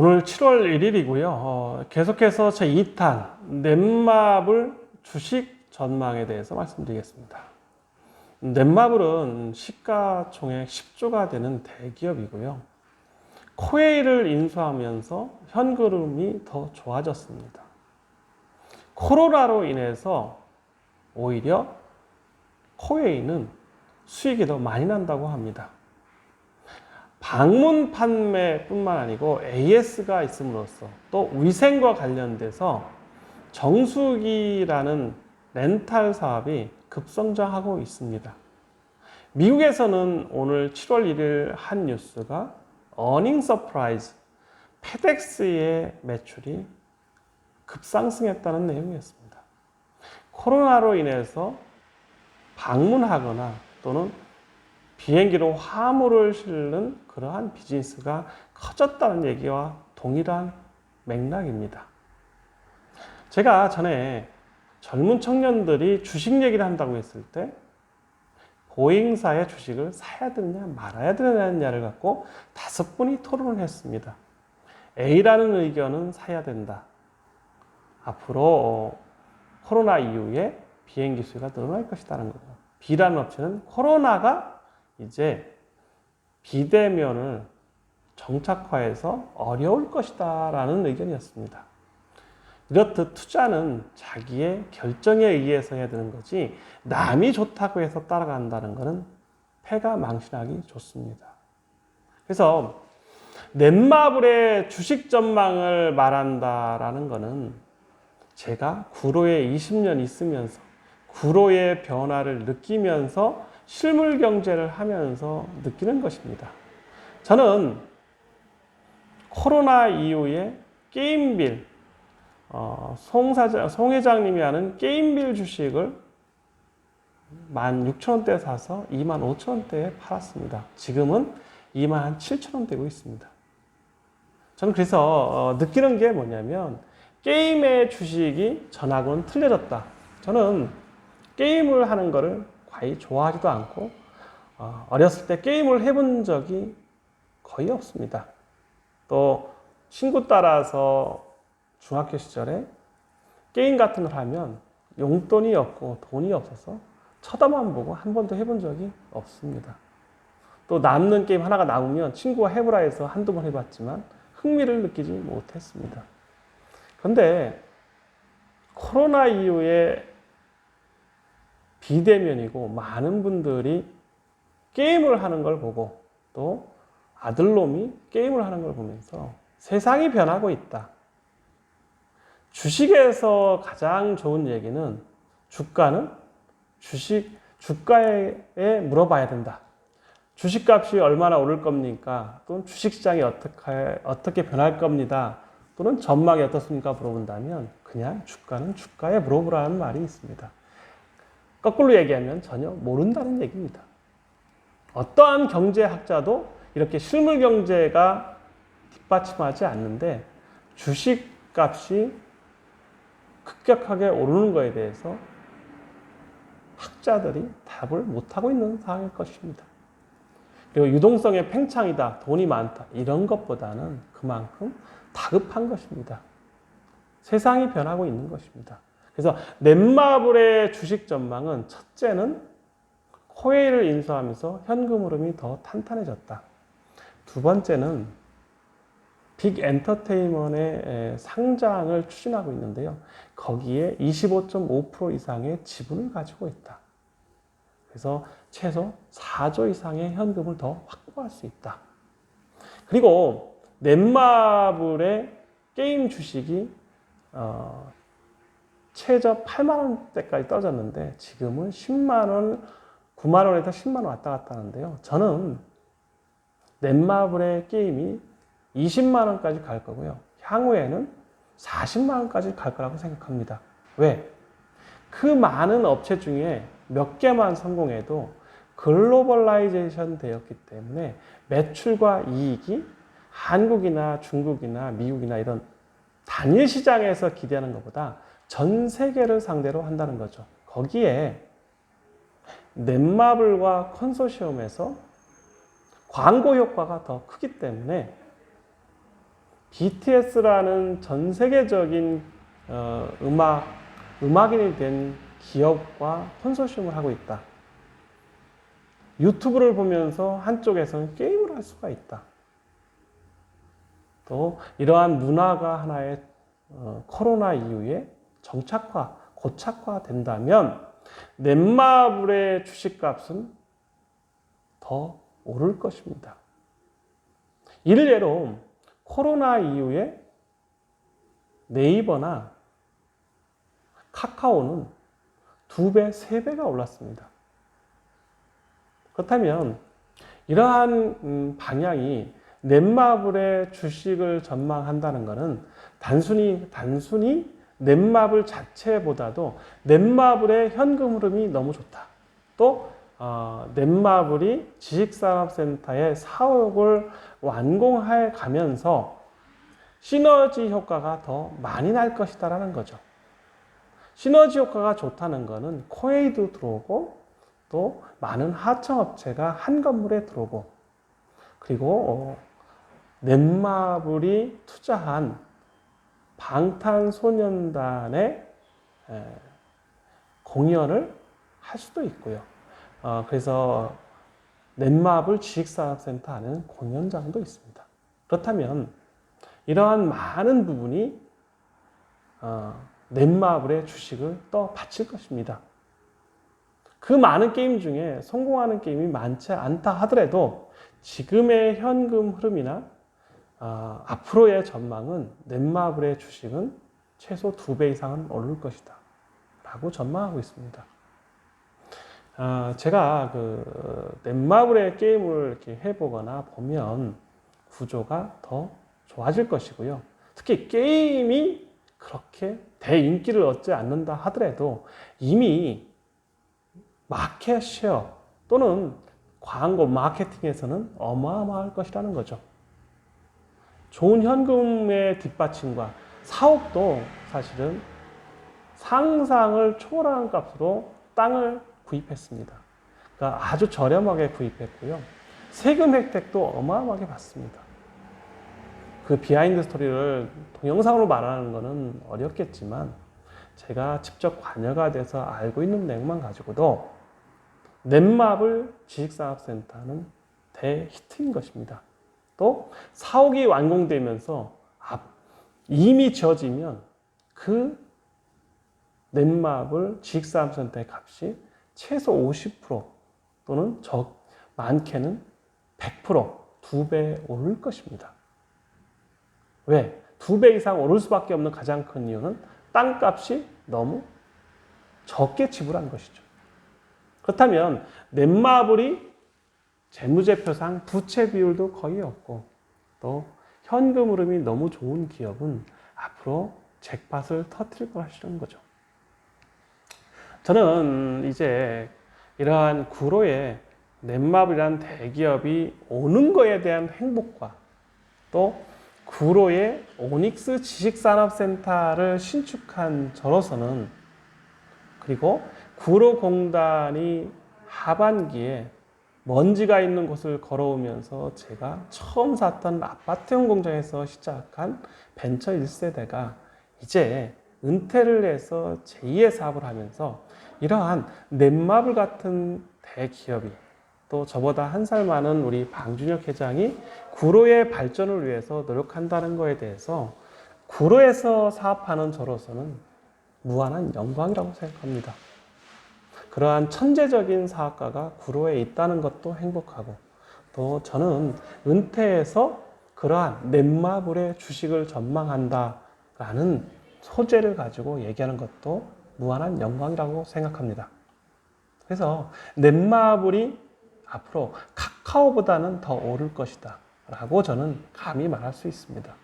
오늘 7월 1일이고요. 어, 계속해서 제 2탄 넷마블 주식 전망에 대해서 말씀드리겠습니다. 넷마블은 시가총액 10조가 되는 대기업이고요. 코웨이를 인수하면서 현금흐름이 더 좋아졌습니다. 코로나로 인해서 오히려 코웨이는 수익이 더 많이 난다고 합니다. 방문 판매뿐만 아니고 AS가 있음으로써 또 위생과 관련돼서 정수기라는 렌탈 사업이 급성장하고 있습니다. 미국에서는 오늘 7월 1일 한 뉴스가 어닝 서프라이즈 페덱스의 매출이 급상승했다는 내용이었습니다. 코로나로 인해서 방문하거나 또는 비행기로 화물을 실는 그러한 비즈니스가 커졌다는 얘기와 동일한 맥락입니다. 제가 전에 젊은 청년들이 주식 얘기를 한다고 했을 때 보잉사의 주식을 사야 되느냐 말아야 되느냐를 갖고 다섯 분이 토론을 했습니다. A라는 의견은 사야 된다. 앞으로 어, 코로나 이후에 비행기 수요가 늘어날 것이다는 거죠. B라는 업체는 코로나가 이제 비대면을 정착화해서 어려울 것이다 라는 의견이었습니다. 이렇듯 투자는 자기의 결정에 의해서 해야 되는 거지 남이 좋다고 해서 따라간다는 것은 패가 망신하기 좋습니다. 그래서 넷마블의 주식 전망을 말한다라는 것은 제가 구로에 20년 있으면서 구로의 변화를 느끼면서 실물 경제를 하면서 느끼는 것입니다. 저는 코로나 이후에 게임빌, 어, 송, 사장, 송 회장님이 하는 게임빌 주식을 16,000원대에 사서 25,000원대에 팔았습니다. 지금은 27,000원 되고 있습니다. 저는 그래서 어, 느끼는 게 뭐냐면 게임의 주식이 전하고는 틀려졌다. 저는 게임을 하는 거를 과히 좋아하지도 않고 어, 어렸을 때 게임을 해본 적이 거의 없습니다. 또 친구 따라서 중학교 시절에 게임 같은 걸 하면 용돈이 없고 돈이 없어서 쳐다만 보고 한 번도 해본 적이 없습니다. 또 남는 게임 하나가 남으면 친구가 해보라 해서 한두 번 해봤지만 흥미를 느끼지 못했습니다. 그런데 코로나 이후에 비대면이고 많은 분들이 게임을 하는 걸 보고 또 아들놈이 게임을 하는 걸 보면서 세상이 변하고 있다. 주식에서 가장 좋은 얘기는 주가는 주식, 주가에 물어봐야 된다. 주식값이 얼마나 오를 겁니까? 또는 주식시장이 어떻게, 어떻게 변할 겁니다. 또는 전망이 어떻습니까? 물어본다면 그냥 주가는 주가에 물어보라는 말이 있습니다. 거꾸로 얘기하면 전혀 모른다는 얘기입니다. 어떠한 경제학자도 이렇게 실물 경제가 뒷받침하지 않는데 주식 값이 급격하게 오르는 것에 대해서 학자들이 답을 못하고 있는 상황일 것입니다. 그리고 유동성의 팽창이다, 돈이 많다, 이런 것보다는 그만큼 다급한 것입니다. 세상이 변하고 있는 것입니다. 그래서 넷마블의 주식 전망은 첫째는 코웨이를 인수하면서 현금 흐름이 더 탄탄해졌다. 두 번째는 빅 엔터테인먼트의 상장을 추진하고 있는데요. 거기에 25.5% 이상의 지분을 가지고 있다. 그래서 최소 4조 이상의 현금을 더 확보할 수 있다. 그리고 넷마블의 게임 주식이 어, 최저 8만 원대까지 떨어졌는데 지금은 10만 원, 9만 원에서 10만 원 왔다 갔다 하는데요. 저는 넷마블의 게임이 20만 원까지 갈 거고요. 향후에는 40만 원까지 갈 거라고 생각합니다. 왜? 그 많은 업체 중에 몇 개만 성공해도 글로벌라이제이션 되었기 때문에 매출과 이익이 한국이나 중국이나 미국이나 이런 단일 시장에서 기대하는 것보다 전 세계를 상대로 한다는 거죠. 거기에 넷마블과 컨소시엄에서 광고 효과가 더 크기 때문에 BTS라는 전 세계적인 어, 음악 음악인이 된 기업과 컨소시엄을 하고 있다. 유튜브를 보면서 한쪽에서는 게임을 할 수가 있다. 또 이러한 문화가 하나의 어, 코로나 이후에 정착화, 고착화 된다면 넷마블의 주식값은 더 오를 것입니다. 일례로 코로나 이후에 네이버나 카카오는 두 배, 세 배가 올랐습니다. 그렇다면 이러한 음, 방향이 넷마블의 주식을 전망한다는 것은 단순히 단순히 넷마블 자체보다도 넷마블의 현금 흐름이 너무 좋다. 또 어, 넷마블이 지식산업센터의 사옥을 완공해 가면서 시너지 효과가 더 많이 날 것이다라는 거죠. 시너지 효과가 좋다는 것은 코에이도 들어오고 또 많은 하청업체가 한 건물에 들어오고 그리고 어, 넷마블이 투자한 방탄소년단의 에, 공연을 할 수도 있고요. 어, 그래서 넷마블 지식산업센터 안에는 공연장도 있습니다. 그렇다면 이러한 많은 부분이 어, 넷마블의 주식을 또 바칠 것입니다. 그 많은 게임 중에 성공하는 게임이 많지 않다 하더라도 지금의 현금 흐름이나 어, 앞으로의 전망은 넷마블의 주식은 최소 두 배 이상은 오를 것이다. 라고 전망하고 있습니다. 아, 제가 그 넷마블의 게임을 이렇게 해보거나 보면 구조가 더 좋아질 것이고요. 특히 게임이 그렇게 대인기를 얻지 않는다 하더라도 이미 마켓 쉐어 또는 광고 마케팅에서는 어마어마할 것이라는 거죠. 좋은 현금의 뒷받침과 사옥도 사실은 상상을 초월하는 값으로 땅을 구입했습니다. 그러니까 아주 저렴하게 구입했고요. 세금 혜택도 어마어마하게 받습니다. 그 비하인드 스토리를 동영상으로 말하는 것은 어렵겠지만 제가 직접 관여가 돼서 알고 있는 내용만 가지고도 넷마블 지식산업센터는 대히트인 것입니다. 또 사옥이 완공되면서 이미 지어지면 그 넷마블 지식산업센터의 값이 최소 50% 또는 적 많게는 100%두 배 오를 것입니다. 왜? 두 배 이상 오를 수밖에 없는 가장 큰 이유는 땅값이 너무 적게 지불한 것이죠. 그렇다면 넷마블이 재무제표상 부채 비율도 거의 없고 또 현금 흐름이 너무 좋은 기업은 앞으로 잭팟을 터트릴 것이라는 거죠. 저는 이제 이러한 구로에 넷마블이라는 대기업이 오는 거에 대한 행복과 또 구로의 오닉스 지식산업센터를 신축한 저로서는 그리고 구로공단이 하반기에 먼지가 있는 곳을 걸어오면서 제가 처음 샀던 아파트형 공장에서 시작한 벤처 1세대가 이제 은퇴를 해서 제2의 사업을 하면서 이러한 넷마블 같은 대기업이 또 저보다 한 살 많은 우리 방준혁 회장이 구로의 발전을 위해서 노력한다는 것에 대해서 구로에서 사업하는 저로서는 무한한 영광이라고 생각합니다. 그러한 천재적인 사업가가 구로에 있다는 것도 행복하고 또 저는 은퇴해서 그러한 넷마블의 주식을 전망한다라는 소재를 가지고 얘기하는 것도 무한한 영광이라고 생각합니다. 그래서 넷마블이 앞으로 카카오보다는 더 오를 것이다. 라고 저는 감히 말할 수 있습니다.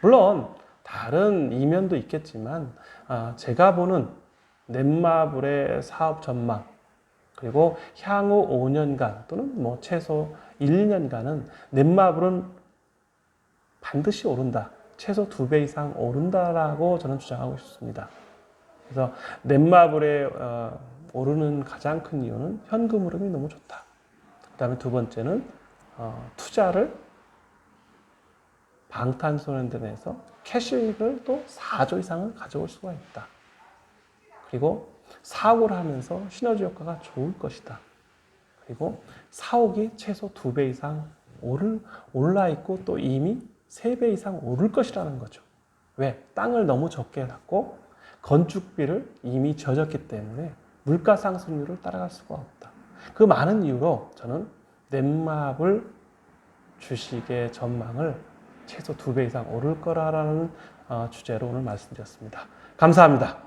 물론 다른 이면도 있겠지만 아, 제가 보는 넷마블의 사업 전망 그리고 향후 5년간 또는 뭐 최소 1, 2년간은 넷마블은 반드시 오른다. 최소 2배 이상 오른다라고 저는 주장하고 싶습니다. 그래서 넷마블의 어, 오르는 가장 큰 이유는 현금 흐름이 너무 좋다. 그 다음에 두 번째는 어, 투자를 방탄소년단에서 캐시를 또 4조 이상을 가져올 수가 있다. 그리고 사옥을 하면서 시너지 효과가 좋을 것이다. 그리고 사옥이 최소 2배 이상 오를, 올라 있고 또 이미 3배 이상 오를 것이라는 거죠. 왜? 땅을 너무 적게 갖고 건축비를 이미 져졌기 때문에 물가 상승률을 따라갈 수가 없다. 그 많은 이유로 저는 넷마블 주식의 전망을 최소 2배 이상 오를 거라는 어, 주제로 오늘 말씀드렸습니다. 감사합니다.